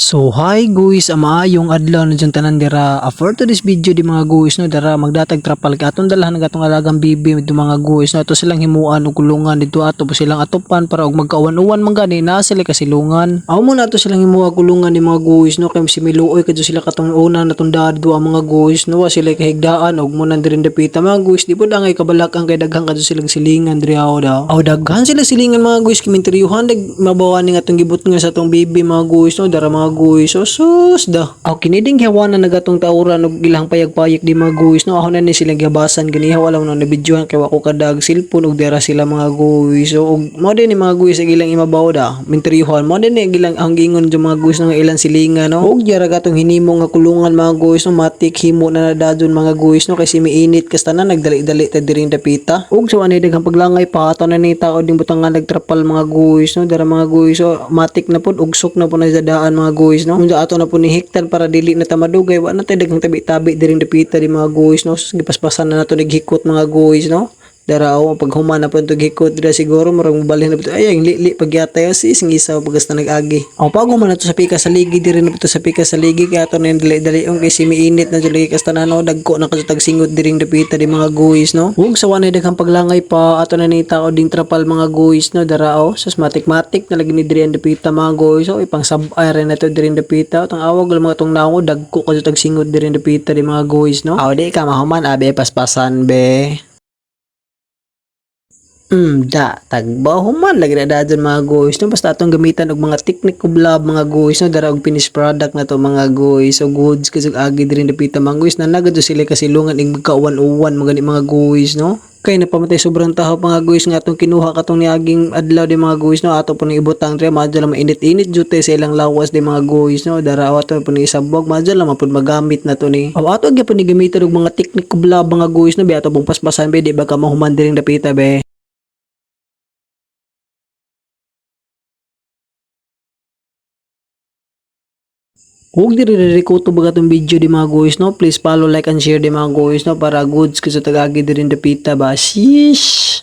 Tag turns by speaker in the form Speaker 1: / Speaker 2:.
Speaker 1: So hi guys, ama yung adlaw na dyan tanan dira. Uh, for to this video di mga guys no dara magdatag trapal ka atong dalahan ng atong alagang bibi mit mga guys no ato silang himuan og kulungan dito ato po silang atopan para og magkauwan-uwan man gani na sila kasilungan. Amo mo na silang himuha kulungan di mga guys no kay si miluoy kadto sila katong una natunda dito ang mga guys no sila kahigdaan og mo nan dirin dapita mga guys di po dangay kabalak ang kay daghang kadto silang silingan diri aw daw. Aw daghan sila silingan mga guys kiminteryuhan dag mabawa ning atong gibot nga sa atong bibi mga guys no dara mga guys so sus da. Aw kiniding hiwa na nagatong tauran og ilang payag-payag di mga guys no ako na ni sila gabasan ganiha wala mo na nabidyohan kay wako kadag cellphone og dara sila mga guys so og mo din ni mga guys ang ilang imabaw da. Minteryuhan mo din ni ang ilang ang gingon jo mga guys no nga ilang silingan no. Og dara gatong hinimo nga kulungan mga guys no matik himo na nadadon mga guys no kasi miinit kas tanan nagdali-dali ta diring dapita og sa anay daghang paglangay pa ato na ni tao ding butang nga nagtrapal mga guys no dara mga guys so matik na pud ugsok na pud na dadaan mga guys no? Unsa ato na pud ni hektar para dili na ta madugay wa na tay daghang tabi-tabi diring dapita di mga guys no? Sus, gipaspasan na nato naghikot mga guys no Dara ako pag humana pa ito gikot dira siguro marang balhin na pito ay ang li pagyata yo sis ngisa pagas na nag-agi. Ako pag humana to sa pika sa ligi diri na pito sa pika sa ligi kaya to na dali dali yung kasi miinit na dili kas tanano dagko na kasutag singot diring dapita di mga guys no. Ug sa wanay daghang paglangay pa ato na ni tao ding trapal mga guys no dara o sus matik matik na lagi ni diri ang dapita mga guys so ipang sabay rin na to diring dapita tang awag lang mga tong nawo dagko kasutag singot diring dapita di mga guys no. Aw di ka mahuman abe paspasan be. Hmm, da, tagbaho man. Lagi na dadon mga guys no? Basta atong gamitan og mga technique of lab mga guys no? Dara og finished product na to mga guys so goods kasi agi diri dapita mga guys na nagado sila kasilungan ing magkauwan-uwan mga gani mga guys no? Kay napamatay sobrang taho mga guys nga atong kinuha katong niaging adlaw di mga guys no? Ato po ni ibutang dre madyo lang mainit-init jute sa ilang lawas di mga guys no? Dara ato po ni isabog madyo lang mapud magamit na to ni. Aw ato gyapon ni gamitan og mga technique of lab mga guys no? Be ato pong paspasan be di ba ka mahuman diring dapita be Huwag diri diri ko to baga tong video di mga guys no. Please follow, like and share di mga guys no para goods kasi tagagi diri dapita ba. Sheesh.